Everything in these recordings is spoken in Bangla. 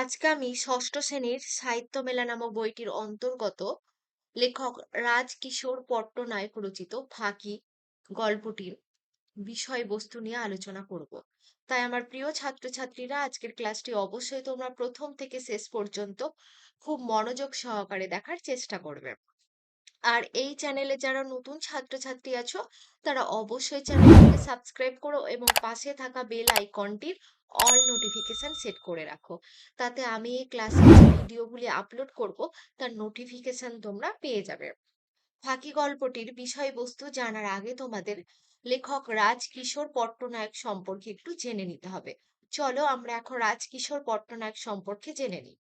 আজকে আমি ষষ্ঠ শ্রেণির সাহিত্য মেলা নামক বইটির অন্তর্গত লেখক রাজকিশোর পট্টনায়ক রচিত ফাঁকি গল্পটির বিষয়বস্তু নিয়ে আলোচনা করব। তাই আমার প্রিয় ছাত্রছাত্রীরা, আজকের ক্লাসটি অবশ্যই তোমরা প্রথম থেকে শেষ পর্যন্ত খুব মনোযোগ সহকারে দেখার চেষ্টা করবে। আর এই চ্যানেলে যারা নতুন ছাত্রছাত্রী আছো, তারা অবশ্যই চ্যানেলটিকে সাবস্ক্রাইব করো এবং পাশে থাকা বেল আইকনটির অল নোটিফিকেশন সেট করে রাখো। তাতে আমি এই ক্লাসের ভিডিওগুলি আপলোড করব, তার নোটিফিকেশন তোমরা পেয়ে যাবে। ফাঁকি গল্পটির বিষয়বস্তু জানার আগে তোমাদের লেখক রাজকিশোর পট্টনায়ক সম্পর্কে একটু জেনে নিতে হবে। চলো আমরা এখন রাজকিশোর পট্টনায়ক সম্পর্কে জেনে নিই।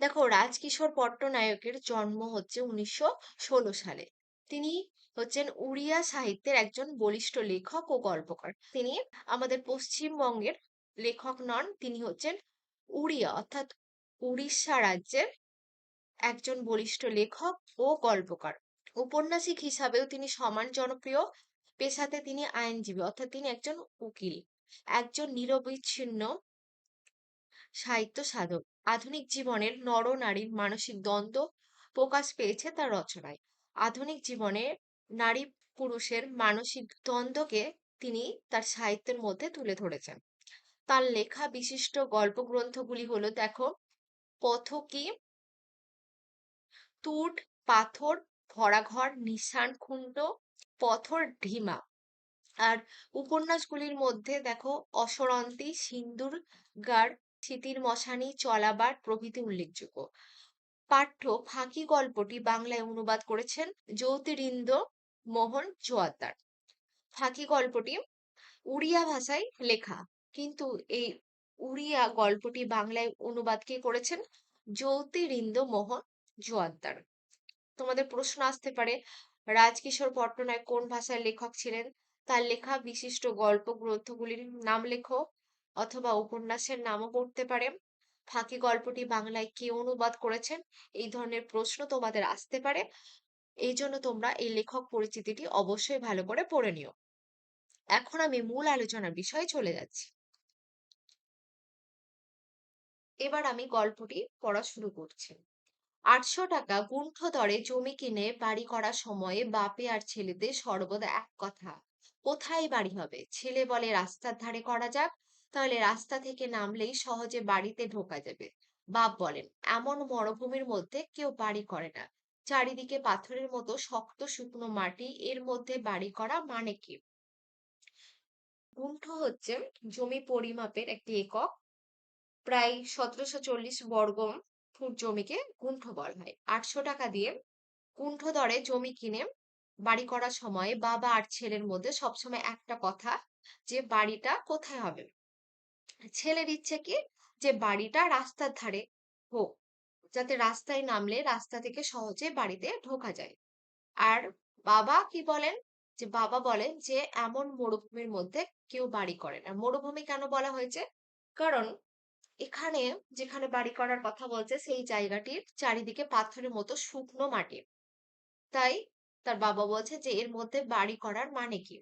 দেখো রাজকিশোর পট্টনায়কের জন্ম হচ্ছে উনিশশো ষোলো সালে। তিনি হচ্ছেন উড়িয়া সাহিত্যের একজন বলিষ্ঠ লেখক ও গল্পকার। তিনি আমাদের পশ্চিমবঙ্গের লেখক নন, তিনি হচ্ছেন উড়িয়া, অর্থাৎ উড়িষ্যা রাজ্যের একজন বলিষ্ঠ লেখক ও গল্পকার। উপন্যাসিক হিসাবেও তিনি সমান জনপ্রিয়, পেশাতে তিনি আইনজীবী, অর্থাৎ তিনি একজন উকিল, একজন নিরবিচ্ছিন্ন সাহিত্য সাধক। আধুনিক জীবনের নর নারীর মানসিক দ্বন্দ্ব প্রকাশ পেয়েছে তার রচনায়। আধুনিক জীবনে নারী পুরুষের মানসিক দ্বন্দ্বকে তিনি তার সাহিত্যের মধ্যে তুলে ধরেছেন। তার লেখা বিশিষ্ট গল্প গ্রন্থগুলি হলো, দেখো, পথকি, তুট, পাথর, ভরাঘর, নিশান খুন্ড পথর, ঢিমা। আর উপন্যাসগুলির মধ্যে, দেখো, অসরন্তি, সিন্দুর গার স্মৃতির মশানি, চলাবার প্রভৃতি উল্লেখযোগ্য। পাঠ্য ফাঁকি গল্পটি বাংলায় অনুবাদ করেছেন জ্যোতিরিন্দ মোহন জোয়াদ্দার ফাঁকি গল্পটি উড়িয়া ভাষায় লেখা। কিন্তু এই উড়িয়া গল্পটি বাংলায় অনুবাদ কে করেছেন? জ্যোতিরিন্দ মোহন জোয়াদ্দার তোমাদের প্রশ্ন আসতে পারে, রাজকিশোর পট্টনায়ক কোন ভাষার লেখক ছিলেন? তার লেখা বিশিষ্ট গল্প গ্রন্থগুলির নাম লেখো অথবা উপন্যাসের নামও পড়তে পারে। ফাঁকি গল্পটি বাংলায় কে অনুবাদ করেছেন? এই ধরনের প্রশ্ন তোমাদের আসতে পারে। এই জন্য তোমরা এই লেখক পরিচিতিটি অবশ্যই ভালো করে পড়ে নিও। এখন আমি মূল আলোচনার বিষয়ে চলে যাচ্ছি। এবার আমি গল্পটি পড়া শুরু করছি। আটশো টাকা গুণ্ঠ দরে জমি কিনে বাড়ি করার সময়ে বাপে আর ছেলেদের সর্বদা এক কথা, কোথায় বাড়ি হবে? ছেলে বলে, রাস্তার ধারে করা যাক, তাহলে রাস্তা থেকে নামলেই সহজে বাড়িতে ঢোকা যাবে। বাপ বলেন, এমন মরুভূমির মধ্যে কেউ বাড়ি করে না। চারিদিকে পাথরের মতো শক্ত শুকনো মাটি, এর মধ্যে বাড়ি করা মানে কি? গুণ্ঠ হচ্ছে জমি পরিমাপের একটি একক। প্রায় সতেরোশো চল্লিশ বর্গ ফুট জমিকে গুণ্ঠ বলা হয়। আটশো টাকা দিয়ে গুণ্ঠ দরে জমি কিনে বাড়ি করার সময় বাবা আর ছেলের মধ্যে সবসময় একটা কথা যে, বাড়িটা কোথায় হবে? ছেলের ইচ্ছে কি? যে, বাড়িটা রাস্তার ধারে হোক। যাতে রাস্তায় নামলে রাস্তা থেকে সহজে বাড়িতে ঢোকা যায়। আর বাবা কি বলেন? যে বাবা বলেন যে, এমন মরুভূমির মধ্যে কেউ বাড়ি করে না। মরুভূমি কেন বলা হয়েছে? কারণ এখানে যেখানে বাড়ি করার কথা বলছে, সেই জায়গাটির চারিদিকে পাথরের মতো শুকনো মাটি। তাই তার বাবা বলছে যে, এর মধ্যে বাড়ি করার মানে কি?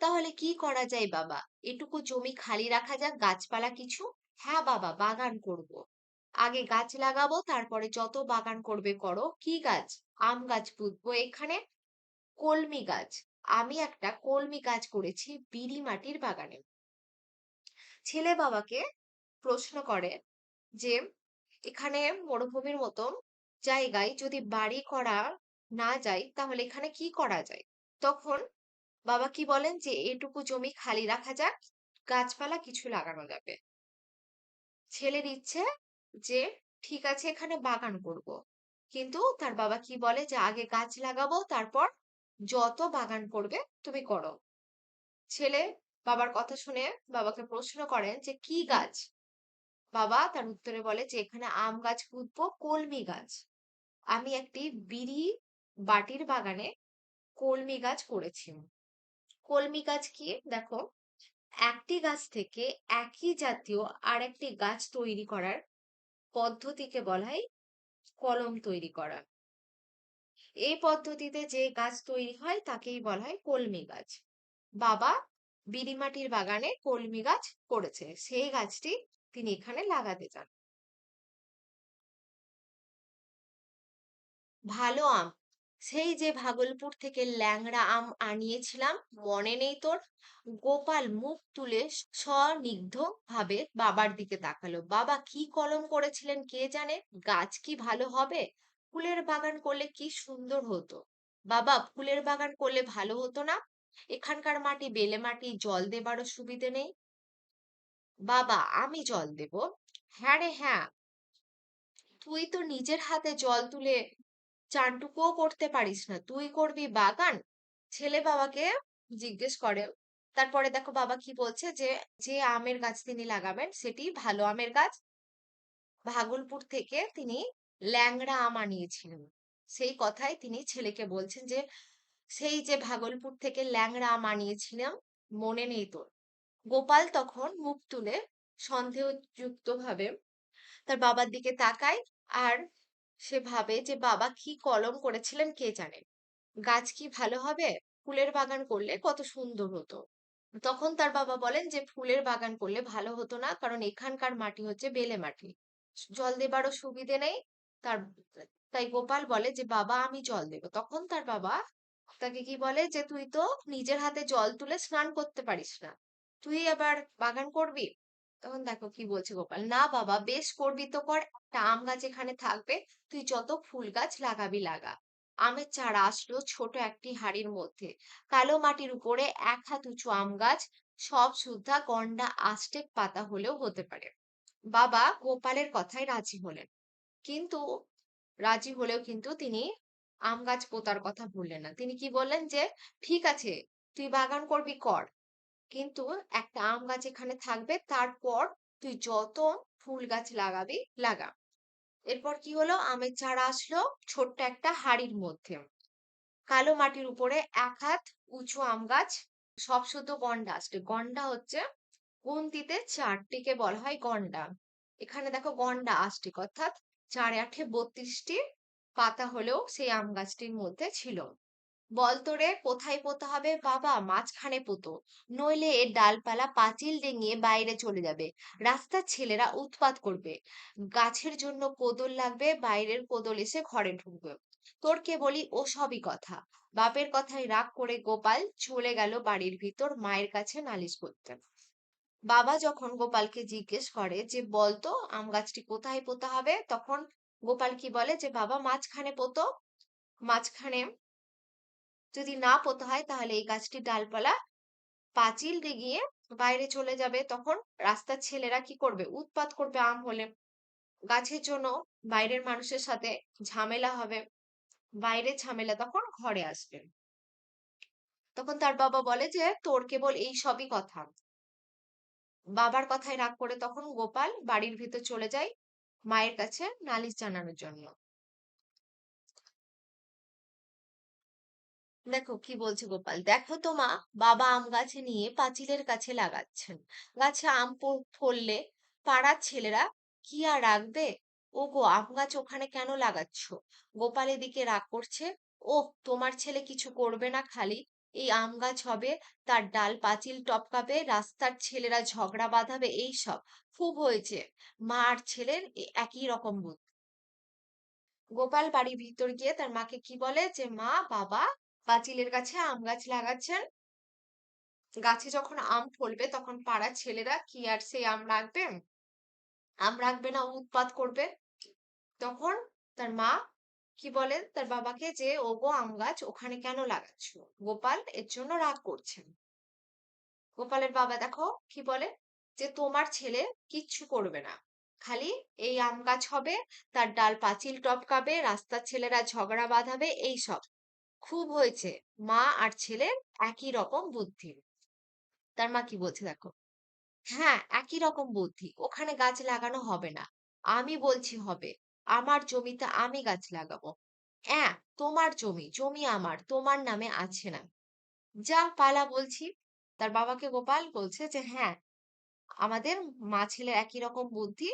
তাহলে কি করা যায় বাবা? এটুকু জমি খালি রাখা যাক, গাছপালা কিছু? হ্যাঁ বাবা, বাগান করব। আগে গাছ লাগাবো, তারপরে যত বাগান করবে করো। কি গাছ? আম গাছ পুঁতবো এখানে। কলমি গাছ। আমি একটা কলমি গাছ করেছি বিড়ি মাটির বাগানে। ছেলে বাবাকে প্রশ্ন করে যে, এখানে মরুভূমির মতো জায়গায় যদি বাড়ি করা না যায়, তাহলে এখানে কি করা যায়? তখন বাবা কি বলেন যে, এটুকু জমি খালি রাখা যাক, গাছপালা কিছু লাগানো যাবে। ছেলের ইচ্ছে যে, ঠিক আছে, এখানে বাগান করব। কিন্তু তার বাবা কি বলে? যে, আগে গাছ লাগাবো, তারপর যত বাগান করবে, তুমি করো। ছেলে বাবার কথা শুনে বাবাকে প্রশ্ন করেন যে, কি গাছ? বাবা তার উত্তরে বলে যে, এখানে আম গাছ পুঁতবো, কলমি গাছ। আমি একটি বিড়ি বাটির বাগানে কলমি গাছ করেছি। কলমি গাছ কি? দেখো, একটি গাছ থেকে একই জাতীয় আর একটি গাছ তৈরি করার পদ্ধতিকে বলা হয় কলম তৈরি করা। এই পদ্ধতিতে যে গাছ তৈরি হয় তাকেই বলা হয় কলমি গাছ। বাবা বিড়িমাটির বাগানে কলমি গাছ করেছে, সেই গাছটি তিনি এখানে লাগাতে চান। ভালো আম সেই যে ভাগলপুর থেকে ল্যাংড়া আম আনিয়েছিলাম, মনে নেই তোর? গোপাল মুখ তুলে স্বনিগ্ধ ভাবে বাবার দিকে তাকালো। বাবা কি কলম করেছিলেন কে জানে? গাছ কি ভালো হবে? ফুলের বাগান করলে কি সুন্দর হতো? বাবা, ফুলের বাগান করলে ভালো হতো না? এখানকার মাটি, বেলে মাটি, জল দেবারও সুবিধে নেই? বাবা, আমি জল দেব? হ্যাঁ রে হ্যাঁ। তুই তো নিজের হাতে জল তুলে চানটুকুও করতে পারিস না। তুই করবি বাগান? ছেলে বাবাকে জিজ্ঞেস করে। তারপরে দেখো বাবা কি বলছে যে যে আমের গাছ তিনি লাগাবেন, সেটি ভালো আমের গাছ। ভাগলপুর থেকে তিনি ল্যাংড়া আম আনিয়েছিলেন। সেই কথাই তিনি ছেলেকে বলছেন যে, সেই যে ভাগলপুর থেকে ল্যাংড়া আম আনিয়েছিলাম, মনে নেই তোর। গোপাল তখন মুখ তুলে সন্দেহযুক্ত ভাবে তার বাবার দিকে তাকায় আর সে ভাবে যে, বাবা কি কলম করেছিলেন কে জানে? গাছ কি ভালো হবে? ফুলের বাগান করলে কত সুন্দর হতো। তখন তার বাবা বলেন যে, ফুলের বাগান করলে ভালো হতো না, কারণ এখানকার মাটি হচ্ছে বেলে মাটি। জল দেবারও সুবিধে নেই। তার, তাই গোপাল বলে যে, বাবা, আমি জল দেব। তখন তার বাবা তাকে কি বলে যে, তুই তো নিজের হাতে জল তুলে স্নান করতে পারিস না। তুই আবার বাগান করবি? তখন দেখো কি বলছে গোপাল, না বাবা, বেশ করবি তো কর। একটা আম গাছ এখানে থাকবে, তুই যত ফুল গাছ লাগাবি লাগা। আমের চারা আসলো ছোট একটি হাড়ির মধ্যে। কালো মাটির উপরে এক হাত উঁচু আম গাছ, সব সুদ্ধা গন্ডা আষ্টেক পাতা হলেও হতে পারে। বাবা গোপালের কথায় রাজি হলেন। কিন্তু, রাজি হলেও কিন্তু তিনি আম গাছ পোতার কথা বললেন না। তিনি কি বললেন যে, ঠিক আছে, তুই বাগান করবি, কর। কিন্তু একটা আম গাছ এখানে থাকবে, তারপর তুই যত ফুল গাছ লাগাবি, লাগা। এরপর কি হলো? আমের চারা আসলো ছোট্ট একটা হাড়ির মধ্যে। কালো মাটির উপরে এক হাত উঁচু আম গাছ, সব শুধু গন্ডা। আসছে গন্ডা হচ্ছে গন্তিতে চারটিকে বলা হয় গন্ডা। এখানে দেখো গন্ডা আষ্টিক অর্থাৎ চারে আঠে বত্রিশটি পাতা হলেও সেই আম গাছটির মধ্যে ছিল। বল তোরে কোথায় পোতা হবে? বাবা, মাঝখানে পোতো। নইলে এর ডালপালা পাঁচিল ডিঙিয়ে বাইরে চলে যাবে। রাস্তার ছেলেরা উৎপাত করবে। গাছের জন্য কোদল লাগবে, বাইরের কোদল এসে ঘরে ঢুকবে। তোর কে বলি ও সবই কথা। বাপের কথায় রাগ করে গোপাল চলে গেল বাড়ির ভিতর মায়ের কাছে নালিশ করতে। বাবা যখন গোপালকে জিজ্ঞেস করে যে বলতো আম গাছটি কোথায় পোতা হবে? তখন গোপাল কি বলে যে, বাবা, মাঝখানে পোতো। মাঝখানে যদি না পোতা হয় তাহলে এই গাছটির ডালপালা পাঁচিল ডিঙিয়ে বাইরে চলে যাবে। তখন রাস্তার ছেলেরা কি করবে? উৎপাত করবে আম হলে। গাছের জন্য বাইরের মানুষের সাথে ঝামেলা হবে। বাইরের ঝামেলা তখন ঘরে আসবে। তখন তার বাবা বলে যে, তোর কেবল এই সবই কথা। বাবার কথায় রাগ করে তখন গোপাল বাড়ির ভিতর চলে যায় মায়ের কাছে নালিশ জানানোর জন্য। দেখো কি বলছে গোপাল? দেখো তো মা, বাবা আম গাছে নিয়ে পাঁচিলের কাছে লাগাচ্ছেন। গাছে আম ফললে পাড়ার ছেলেরা কি আর রাখবে? ও গো আম গাছ ওখানে কেন লাগাচ্ছ? গোপাল এদিকে রাগ করছে। ও তোমার ছেলে কিছু করবে না খালি। এই আম গাছ হবে, তার ডাল পাঁচিল টপকাবে, রাস্তার ছেলেরা ঝগড়া বাঁধাবে, এই সব। খুব হয়েছে। মা আর ছেলের একই রকম বুদ্ধি গোপাল বাড়ির ভিতর গিয়ে তার মাকে কি বলে? যে, মা, বাবা পাঁচিলের কাছে আম গাছ লাগাচ্ছেন গাছে যখন আম ফলবে তখন পাড়ার ছেলেরা কি আর সেই আম রাখবে আম রাখবে না উৎপাত করবে। তখন তার মা কি বলেন তার বাবাকে যে, ওগো আম গাছ ওখানে কেন লাগাচ্ছ? গোপাল এর জন্য রাগ করছেন। গোপালের বাবা দেখো কি বলে? যে, তোমার ছেলে কিচ্ছু করবে না। খালি এই আম গাছ হবে, তার ডাল পাঁচিল টপকাবে, রাস্তার ছেলেরা ঝগড়া বাঁধাবে, এই সব। খুব হয়েছে। মা আর ছেলের একই রকম বুদ্ধি। তার মা কি বলছে দেখো? হ্যাঁ একই রকম বুদ্ধি। ওখানে গাছ লাগানো হবে না। আমি বলছি হবে। আমার জমিতে আমি গাছ লাগাবো। হ্যাঁ তোমার জমি জমি আমার, তোমার নামে আছে না। যা পালা বলছি। তার বাবাকে গোপাল বলছে যে হ্যাঁ আমাদের মা ছেলের একই রকম বুদ্ধি।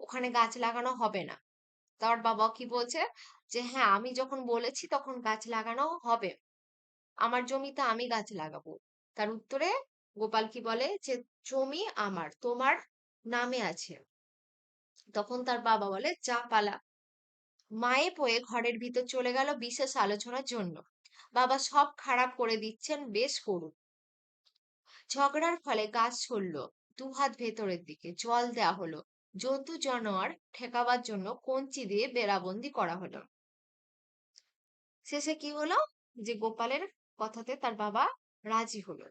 ওখানে গাছ লাগানো হবে না। তার বাবা কি বলছে? যে হ্যাঁ আমি যখন বলেছি তখন গাছ লাগানো হবে। আমার জমিতে আমি গাছ লাগাবো। তার উত্তরে গোপাল কি বলে? যে জমি আমার তোমার নামে আছে। তখন তার বাবা বলে যা পালা। মায়ে পয়ে ঘরের ভিতর চলে গেল বিশেষ আলোচনার জন্য। বাবা সব খারাপ করে দিচ্ছেন বেশ করুন। ঝগড়ার ফলে গাছ ছড়ল দুহাত ভেতরের দিকে জল দেয়া হলো। জন্তু জানোয়ার ঠেকাবার জন্য কঞ্চি দিয়ে বেড়াবন্দি করা হলো। শেষে কি হলো? যে গোপালের কথাতে তার বাবা রাজি হলো।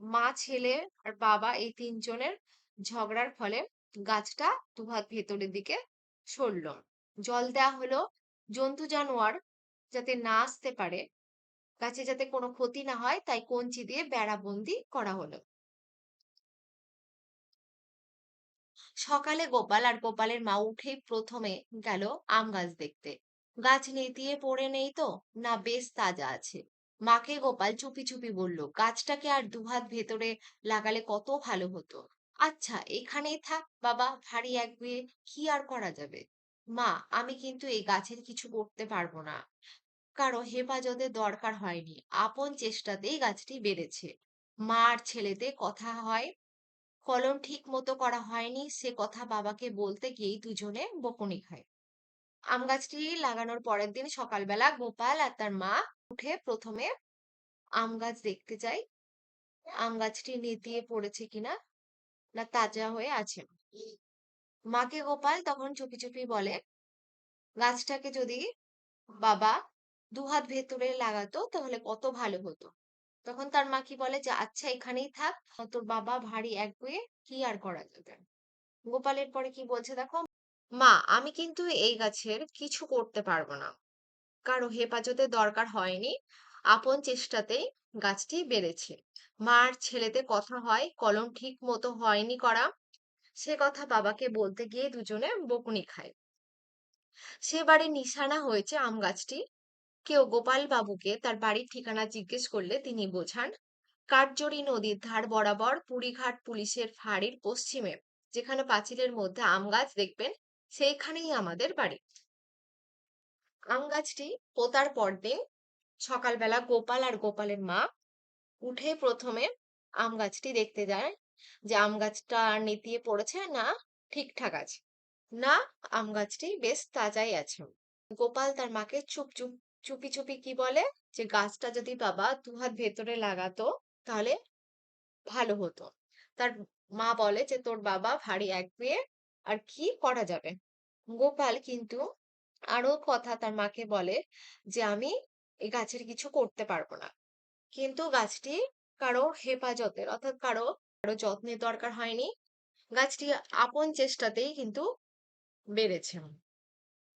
মা, ছেলে আর বাবা এই তিনজনের ঝগড়ার ফলে গাছটা দুহাত ভেতরের দিকে সরল। জল দেয়া হলো জন্তু জানোয়ার যাতে না আসতে পারে। গাছে যাতে কোনো ক্ষতি না হয়, তাই কঞ্চি দিয়ে বেড়াবন্দি করা হলো। সকালে গোপাল আর গোপালের মা উঠেই প্রথমে গেল আম গাছ দেখতে। গাছ নেতিয়ে পড়ে নেই তো? না, বেশ তাজা আছে। মাকে গোপাল চুপি চুপি বলল, গাছটাকে আর দুহাত ভেতরে লাগালে কত ভালো হতো? আচ্ছা এখানেই থাক বাবা, ভারী একগুঁয়ে কি আর করা যাবে? মা, আমি কিন্তু এই গাছের কিছু করতে পারব না। কারও হেফাজতের দরকার হয়নি। আপন চেষ্টাতেই গাছটি বেড়েছে। মা আর ছেলেতে কথা হয় কলম ঠিক মতো করা হয়নি। সে কথা বাবাকে বলতে গিয়েই দুজনে বকুনি খায়। আম গাছটি লাগানোর পরের দিন সকালবেলা গোপাল আর তার মা উঠে প্রথমে আম গাছ দেখতে যায় আম গাছটি নেতিয়ে পড়েছে কিনা না? তাজা হয়ে আছে? মাকে গোপাল তখন চুপি চুপি বলে, গাছটাকে যদি বাবা দুহাত ভেতরে লাগাতো তাহলে কত ভালো হতো। তখন তার মা কি বলে, যে আচ্ছা এখানেই থাক। তোর বাবা ভারী একগুঁয়ে কি আর করা যাবে? গোপালের পরে কি বলছে দেখো মা, আমি কিন্তু এই গাছের কিছু করতে পারব না। কারও হেফাজতের দরকার হয়নি। আপন চেষ্টাতেই গাছটি বেড়েছে। মার ছেলেতে কথা হয়, কলম ঠিক মতো হয়নি করা। সে কথা বাবাকে বলতে গিয়ে দুজনে বকুনি খায়। সে বাড়ির নিশানা হয়েছে আম গাছটি। কেউ গোপাল বাবুকে তার বাড়ির ঠিকানা জিজ্ঞেস করলে তিনি বোঝান, কাঠজড়ি নদীর ধার বরাবর পুরীঘাট পুলিশের ফাঁড়ির পশ্চিমে, যেখানে পাঁচিলের মধ্যে আম গাছ দেখবেন। সেইখানেই আমাদের বাড়ি। আম গাছটি পোতার পরদিন সকালবেলা গোপাল আর গোপালের মা উঠে প্রথমে আম গাছটি দেখতে যায় যে আম গাছটা নেতিয়ে পড়েছে না ঠিকঠাক আছে। না, আম গাছটি বেশ তাজাই আছে। গোপাল তার মাকে চুপ চুপ, চুপি চুপি কি বলে? যে গাছটা যদি বাবা দুহাত ভেতরে লাগাতো তাহলে ভালো হতো। তার মা বলে যে তোর বাবা ভারী একগুঁয়ে আর কি করা যাবে? গোপাল কিন্তু আরও কথা তার মাকে বলে যে, আমি এই গাছের কিছু করতে পারব না। কিন্তু গাছটি কারও হেফাজতের অর্থাৎ কারও কারও যত্নের দরকার হয়নি। গাছটি আপন চেষ্টাতেই কিন্তু বেড়েছে।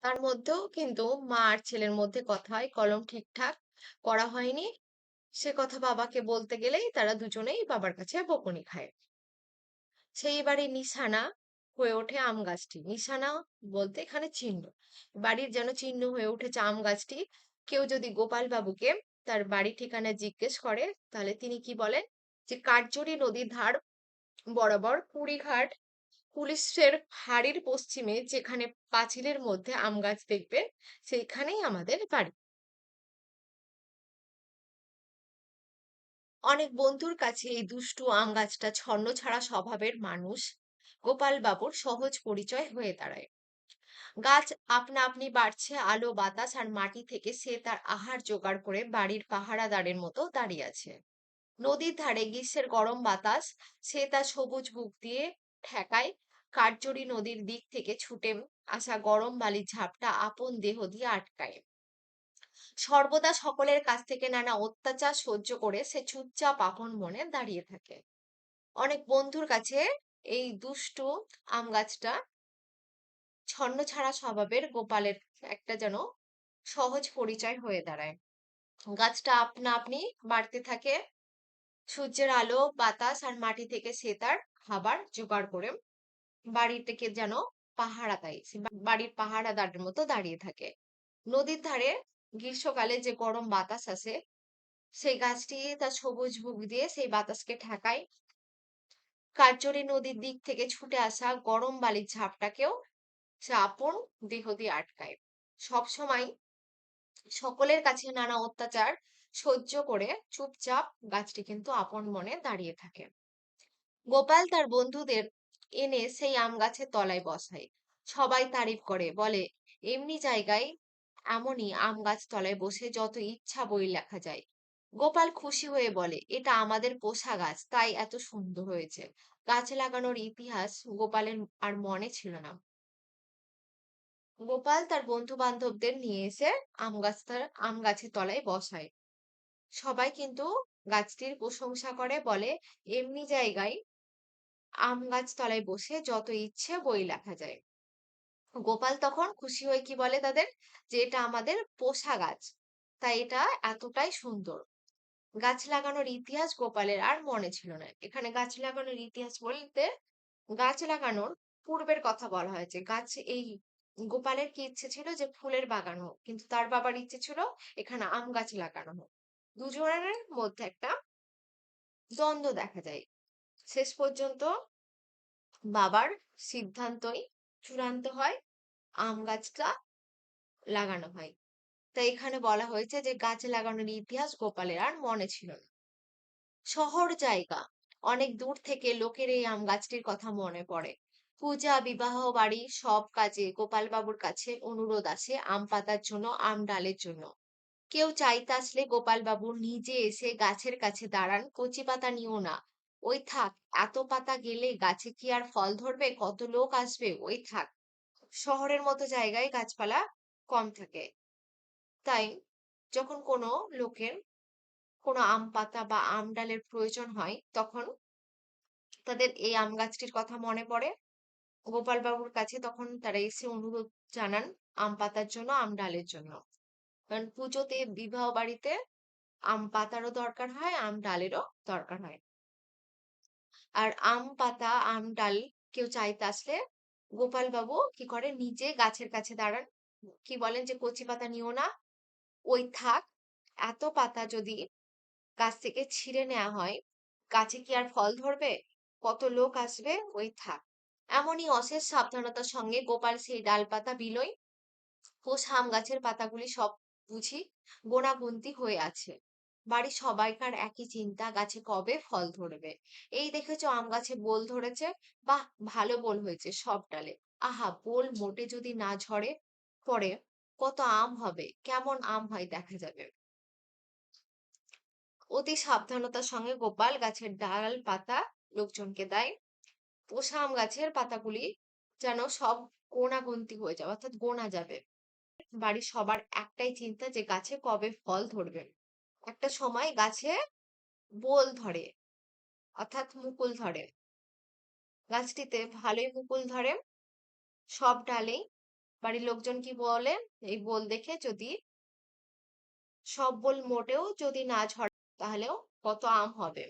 তার মধ্যেও কিন্তু মা আর ছেলের মধ্যে কথা হয় কলম ঠিকঠাক করা হয়নি। সে কথা বাবাকে বলতে গেলেই তারা দুজনেই বাবার কাছে বকুনি খায়। সেই বাড়ির নিশানা হয়ে ওঠে আম গাছটি। নিশানা বলতে এখানে চিহ্ন। বাড়ির যেন চিহ্ন হয়ে উঠেছে আম গাছটি। কেউ যদি গোপাল বাবুকে তার বাড়ি ঠিকানা জিজ্ঞেস করে, তাহলে তিনি কি বলেন? যে কাঠজড়ি নদীর ধার বরাবর কুড়িঘাট পুলিশের হাড়ির পশ্চিমে যেখানে পাঁচিলের মধ্যে আম গাছ দেখবেন সেইখানেই আমাদের বাড়ি। অনেক বন্ধুর কাছে এই দুষ্টু আম গাছটা ছন্ন ছাড়া স্বভাবের মানুষ গোপাল বাবুর সহজ পরিচয় হয়ে দাঁড়ায়। গাছ আপনা আপনি বাড়ছে, আলো, বাতাস আর মাটি থেকে সে তার আহার জোগাড় করে বাড়ির পাহারাদারের মতো দাঁড়িয়ে আছে। নদীর ধারে গ্রীষ্মের গরম বাতাস, সে তার সবুজ বুক দিয়ে ঠেকায় কাঠজড়ি নদীর দিক থেকে ছুটে আসা গরম বালির ঝাপটা আপন দেহ দিয়ে আটকায়। সর্বদা সকলের কাছ থেকে নানা অত্যাচার সহ্য করে সে চুপচাপ আপন মনে দাঁড়িয়ে থাকে। অনেক বন্ধুর কাছে এই দুষ্টু আম গাছটা ছন্নছাড়া স্বভাবের গোপালের একটা যেন সহজ পরিচয় হয়ে দাঁড়ায়। গাছটা আপনা আপনি বাড়তে থাকে, সূর্যের আলো, বাতাস আর মাটি থেকে সে তার খাবার জোগাড় করে বাড়ি থেকে যেন দেয়। সে বাড়ির পাহারাদারের মতো দাঁড়িয়ে থাকে। নদীর ধারে গ্রীষ্মকালে যে গরম বাতাস আসে, সেই গাছটি তার সবুজ বুক দিয়ে সেই বাতাসকে ঠেকায়। কার্যরি নদীর দিক থেকে ছুটে আসা গরম বালির ঝাপটাকেও সে আপন দেহ দিয়ে আটকায়। সবসময় সকলের কাছে নানা অত্যাচার সহ্য করে চুপচাপ গাছটি কিন্তু আপন মনে দাঁড়িয়ে থাকে। গোপাল তার বন্ধুদের এনে সেই আম গাছের তলায় বসায়। সবাই তারিফ করে বলে এমনি জায়গায় এমনই আম গাছ তলায় বসে যত ইচ্ছা বই লেখা যায়। গোপাল খুশি হয়ে বলে, এটা আমাদের পোষা গাছ, তাই এত সুন্দর হয়েছে। গাছ লাগানোর ইতিহাস গোপালের আর মনে ছিল না। গোপাল তার বন্ধু বান্ধবদের নিয়ে এসে আম গাছটার আম গাছের তলায় বসায়। সবাই কিন্তু গাছটির প্রশংসা করে, বলে, এমনি জায়গায় আম গাছ তলায় বসে যত ইচ্ছে বই লেখা যায়। গোপাল তখন খুশি হয়ে কি বলে তাদের? যে এটা আমাদের পোষা গাছ, তাই এটা এতটাই সুন্দর। গাছ লাগানোর ইতিহাস গোপালের আর মনে ছিল না। এখানে গাছ লাগানোর ইতিহাস বলতে গাছ লাগানোর পূর্বের কথা বলা হয়েছে। গাছ এই গোপালের কি ইচ্ছে ছিল যে ফুলের বাগান হোক, কিন্তু তার বাবার ইচ্ছে ছিল এখানে আম গাছ লাগানো হোক। দুজনের মধ্যে একটা দ্বন্দ্ব দেখা যায়। শেষ পর্যন্ত বাবার সিদ্ধান্তই চূড়ান্ত হয়, আম গাছটা লাগানো হয়। তাই এখানে বলা হয়েছে যে, গাছ লাগানোর ইতিহাস গোপালের আর মনে ছিল না। শহর জায়গা। অনেক দূর থেকে লোকের এই আম গাছটির কথা মনে পড়ে। পূজা, বিবাহ, বাড়ি সব কাজে গোপাল বাবুর কাছে অনুরোধ আসে আম পাতার জন্য, আম ডালের জন্য। কেউ চাইতে আসলে গোপাল বাবু নিজে এসে গাছের কাছে দাঁড়ান, কচি পাতা নিও না। ওই থাক, এত পাতা গেলে গাছে কি আর ফল ধরবে? কত লোক আসবে? ওই থাক। শহরের মতো জায়গায় গাছপালা কম থাকে। তাই যখন কোনো লোকের কোনো আম পাতা বা আম ডালের প্রয়োজন হয়, তখন তাদের এই আম গাছটির কথা মনে পড়ে। গোপাল বাবুর কাছে তখন তারা এসে অনুরোধ জানান আম পাতার জন্য, আম ডালের জন্য। কারণ পুজোতে বিবাহ বাড়িতে আম পাতারও দরকার হয়, আম ডালেরও দরকার হয়। আর আম পাতা, আম ডাল কেউ চাইতে আসলে গোপাল বাবু কি করে? নিজে গাছের কাছে দাঁড়ান। কি বলেন যে, কচি পাতা নিও না ওই থাক, এত পাতা যদি গাছ থেকে ছিঁড়ে নেওয়া হয়, গাছে কি আর ফল ধরবে? কত লোক আসবে? ওই থাক। এমনই অশেষ সাবধানতার সঙ্গে গোপাল সেই ডাল পাতা বিলোয় পোষ আম গাছের পাতাগুলি সব বুঝি গোনাগুনতি হয়ে আছে। বাড়ির সবাইকার একই চিন্তা, গাছে কবে ফল ধরবে? এই দেখেছ আম গাছে বোল ধরেছে? বাহ, ভালো বোল হয়েছে সব ডালে। আহা, বোল মোটে যদি না ঝরে পড়ে কত আম হবে, কেমন আম হয় দেখা যাবে। অতি সাবধানতার সঙ্গে গোপাল গাছের ডাল, পাতা লোকজনকে দেয়। পোষা আম গাছের পাতাগুলি যেন সব গোনাগুনতি হয়ে যাবে অর্থাৎ গোনা যাবে। বাড়ির সবার একটাই চিন্তা যে গাছে কবে ফল ধরবে। একটা সময় গাছে বোল ধরে, অর্থাৎ মুকুল ধরে। গাছটিতে ভালোই মুকুল ধরে, সব ডালেই বাড়ির লোকজন কি বলে? এই বোল দেখে যদি সব বোল মোটেও যদি না ঝরে তাহলেও কত আম হবে?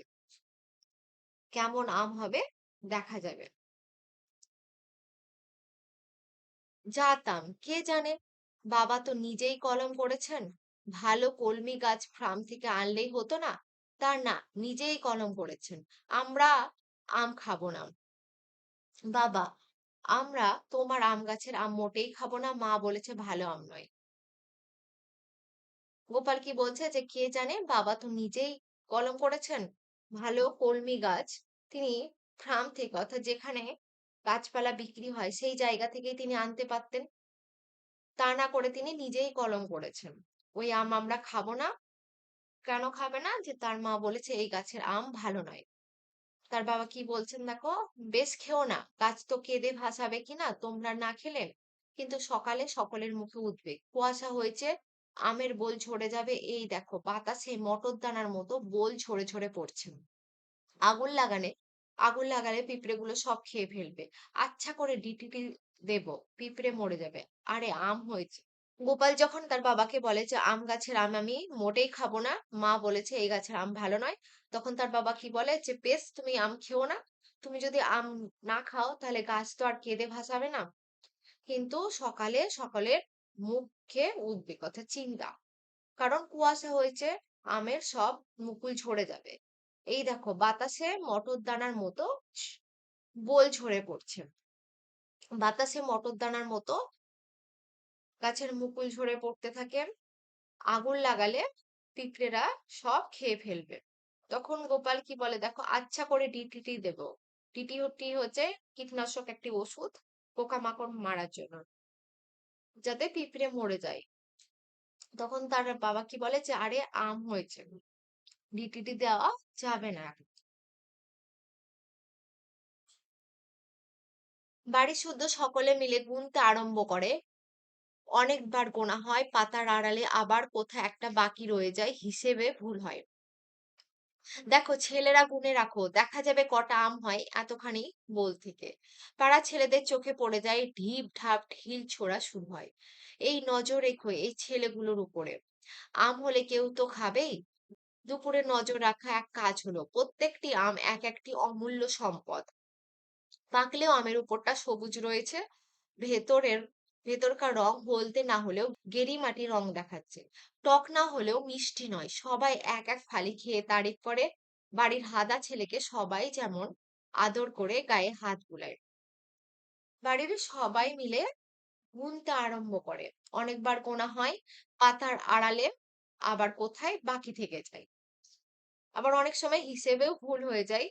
কেমন আম হবে দেখা যাবে। জাতাম, কে জানে? বাবা তো নিজেই কলম করেছেন। ভালো কলমি গাছ ফার্ম থেকে আনলেই হতো না? তার না, নিজেই কলম করেছেন। আমরা আম খাব না। বাবা আমরা তোমার আম গাছের আম মোটেই খাব না, মা বলেছে ভালো আম নয়। গোপাল কি বলছে যে, কে জানে বাবা তো নিজেই কলম করেছেন, ভালো কলমি গাছ, তিনি ফার্ম থেকে, অর্থাৎ যেখানে গাছপালা বিক্রি হয় সেই জায়গা থেকেই তিনি আনতে পারতেন। তা না করে তিনি নিজেই কলম করেছেন। ওই আম আমরা খাব না, কেন খাবে না? যে তার মা বলেছে, এই গাছের আম ভালো নয়। তার বাবা কি বলছেন দেখো? বেশ খেও না, গাছ তো কেঁদে ভাসাবে কিনা তোমরা না খেলে? কিন্তু সকালে সকলের মুখে উঠবে কুয়াশা হয়েছে, আমের বোল ঝরে যাবে, এই দেখো, বাতাসে মটর দানার মতো বোল ঝরে ঝরে পড়ছে। আগুন লাগানে আগুন লাগালে পিঁপড়ে গুলো সব খেয়ে ফেলবে। আচ্ছা করে ডিটিটি দেব, পিঁপড়ে মরে যাবে। আরে, আম হয়েছে। গোপাল যখন তার বাবাকে বলে যে, আম গাছের আম আমি মোটেই খাব না, মা বলেছে এই গাছের আম ভালো নয়, তখন তার বাবা কি বলে যে, বেশ, তুমি আম খেও না, তুমি যদি আম না খাও তাহলে গাছ তো আর কেঁদে ভাসাবে না। কিন্তু সকালে সকলের মুখে উঠবে কথা চিন্তা, কারণ কুয়াশা হয়েছে, আমের সব মুকুল ঝরে যাবে। এই দেখো, বাতাসে মটর দানার মতো বোল ঝরে পড়ছে। বাতাসে মটর দানার মতো গাছের মুকুল ঝরে পড়তে থাকে, আগুন লাগালে পিঁপড়েরা সব খেয়ে ফেলবে। তখন গোপাল কি বলে, দেখো আচ্ছা করে ডিটিটি দেব। টিটি হচ্ছে কীটনাশক একটি ওষুধ, পোকামাকড় মারার জন্য, যাতে পিঁপড়ে মরে যায়। তখন তার বাবা কি বলে যে, আরে, আম হয়েছে। ডিটিটি দেওয়া যাবে না বাড়ি শুদ্ধ সকলে মিলে গুনতে আরম্ভ করে। অনেকবার গোনা হয়, পাতার আড়ালে আবার কোথায় একটা বাকি রয়ে যায়, হিসেবে ভুল হয়। দেখো ছেলেরা গুনে রাখো, দেখা যাবে কটা আম হয় এতখানি বল থেকে। পাড়া ছেলেদের চোখে পড়ে যায়, ঢিপ ঢাপ ঢিল ছোড়া শুরু হয়। এই নজর রেখো এই ছেলেগুলোর উপরে। আম হলে কেউ তো খাবেই। দুপুরে নজর রাখা এক কাজ হলো, প্রত্যেকটি আম এক একটি অমূল্য সম্পদ। পাকলেও আমের উপরটা সবুজ রয়েছে, ভেতরের ভেতরকার রং বলতে না হলেও গেরি মাটি রং দেখাচ্ছে। টক না হলেও মিষ্টি নয়। সবাই এক এক ফালি খেয়ে তারিফ করে। বাড়ির হাদা ছেলেকে সবাই যেমন আদর করে গায়ে হাত বুলায়। বাড়ির সবাই মিলে গুনতে আরম্ভ করে। অনেকবার কোনা হয়, পাতার আড়ালে আবার কোথায় বাকি থেকে যায়। আবার অনেক সময় হিসেবেও ভুল হয়ে যায়।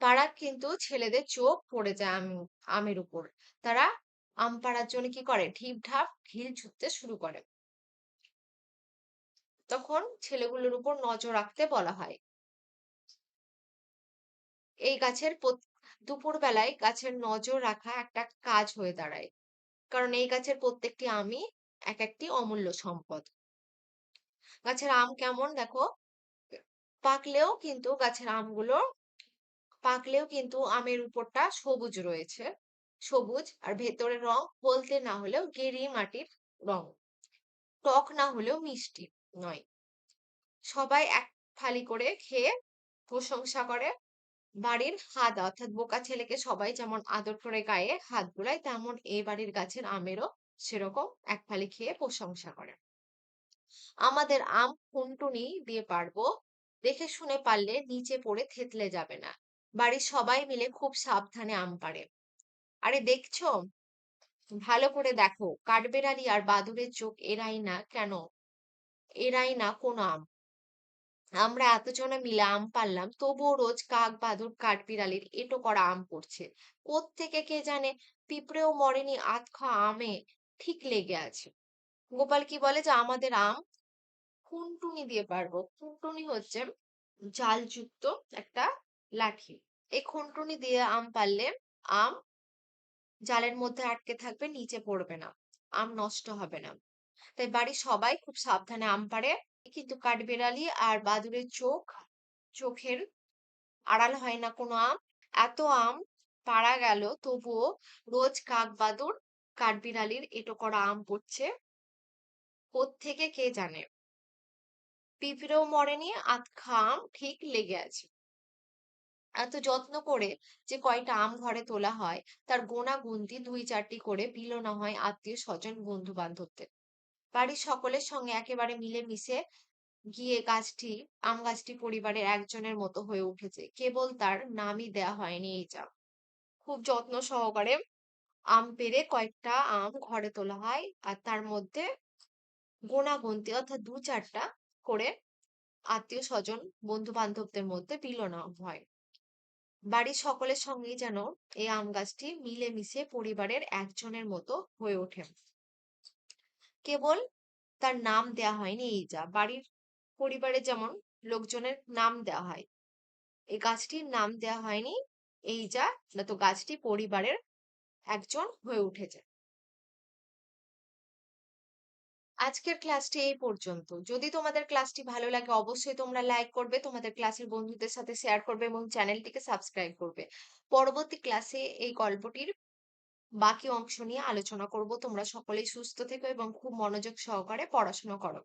পাড়া কিন্তু ছেলেদের চোখ পড়ে যায় আম, আমের উপর। তারা আম পাড়ার জন্য কি করে? ঢিপ ঢাপ ঢিল ছুটতে শুরু করে। তখন ছেলেগুলোর উপর নজর রাখতে বলা হয়। এই গাছের দুপুর বেলায় গাছের নজর রাখা একটা কাজ হয়ে দাঁড়ায়। কারণ এই গাছের প্রত্যেকটি আমই এক একটি অমূল্য সম্পদ। গাছের আম কেমন দেখো? পাকলেও কিন্তু গাছের আমগুলো, পাকলেও কিন্তু আমের উপরটা সবুজ রয়েছে। সবুজ আর ভেতরের রং বলতে না হলেও গেরি মাটির রং। টক না হলেও মিষ্টি নয়। সবাই এক ফালি করে খেয়ে প্রশংসা করে। বাড়ির হাত অর্থাৎ বোকা ছেলেকে সবাই যেমন আদর করে গায়ে হাত বুলায়, তেমন এই বাড়ির গাছের আমেরও সেরকম এক ফালি খেয়ে প্রশংসা করে। আমাদের আম খুনটুনি দিয়ে পারব। দেখে শুনে পারলে নিচে পড়ে থেতলে যাবে না। বাড়ির সবাই মিলে খুব সাবধানে আম পাড়ে। আরে দেখছ? ভালো করে দেখো। কাঠবেড়ালি আর বাদুরের চোখ এরাই না কেন? এরাই না কোন আম। আমরা এতজনে মিলে আম পারলাম তবুও রোজ কাক বাদুর কাঠবিড়ালির এটো করা আম পড়ছে। থেকে কে জানে? পিঁপড়েও মরেনি আত খাওয়া আমে ঠিক লেগে আছে। গোপাল কি বলে যে আমাদের আম খুনটুনি দিয়ে পারব। খুনটুনি হচ্ছে জালযুক্ত একটা লাঠি। এই খুনটুনি দিয়ে আম পারলে আম জালের মধ্যে আটকে থাকবে, নিচে পড়বে না। আম নষ্ট হবে না। তাই বাড়ির সবাই খুব সাবধানে আম পাড়ে, কিন্তু কাঠবেড়ালি আর বাদুরের চোখ, চোখের আড়াল হয় না কোনো আম। এত আম পাড়া গেল, তবুও রোজ কাক বাদুর কাঠবিড়ালির এটো করা আম পড়ছে। থেকে কে জানে? পিঁপড়েও মরেনি আধখা আম ঠিক লেগে আছে। এত যত্ন করে যে কয়টা আম ঘরে তোলা হয়, তার গোনা গুনতি দুই চারটি করে বিলোনা হয় আত্মীয় স্বজন বন্ধু বান্ধবদের বাড়ির সকলের সঙ্গে একেবারে মিলে মিশে গিয়ে গাছটি, আম গাছটি পরিবারের একজনের মতো হয়ে উঠেছে। কেবল তার নামই দেয়া হয়নি এই চা খুব যত্ন সহকারে আম পেরে কয়েকটা আম ঘরে তোলা হয় আর তার মধ্যে গোনা গুনতি অর্থাৎ দু চারটা করে আত্মীয় স্বজন বন্ধু বান্ধবদের মধ্যে বিলোনা হয়। বাড়ির সকলের সঙ্গেই যেন এই আম গাছটি মিলেমিশে পরিবারের একজনের মতো হয়ে ওঠে। কেবল তার নাম দেয়া হয়নি এই যা, বাড়ির পরিবারে যেমন লোকজনের নাম দেওয়া হয়, এই গাছটির নাম দেওয়া হয়নি এই যা না তো গাছটি পরিবারের একজন হয়ে উঠেছে। আজকের ক্লাসটি এই পর্যন্ত। যদি তোমাদের ক্লাসটি ভালো লাগে, অবশ্যই তোমরা লাইক করবে, তোমাদের ক্লাসের বন্ধুদের সাথে শেয়ার করবে এবং চ্যানেলটিকে সাবস্ক্রাইব করবে। পরবর্তী ক্লাসে এই গল্পটির বাকি অংশ নিয়ে আলোচনা করব। তোমরা সকলেই সুস্থ থেকো এবং খুব মনোযোগ সহকারে পড়াশোনা করো।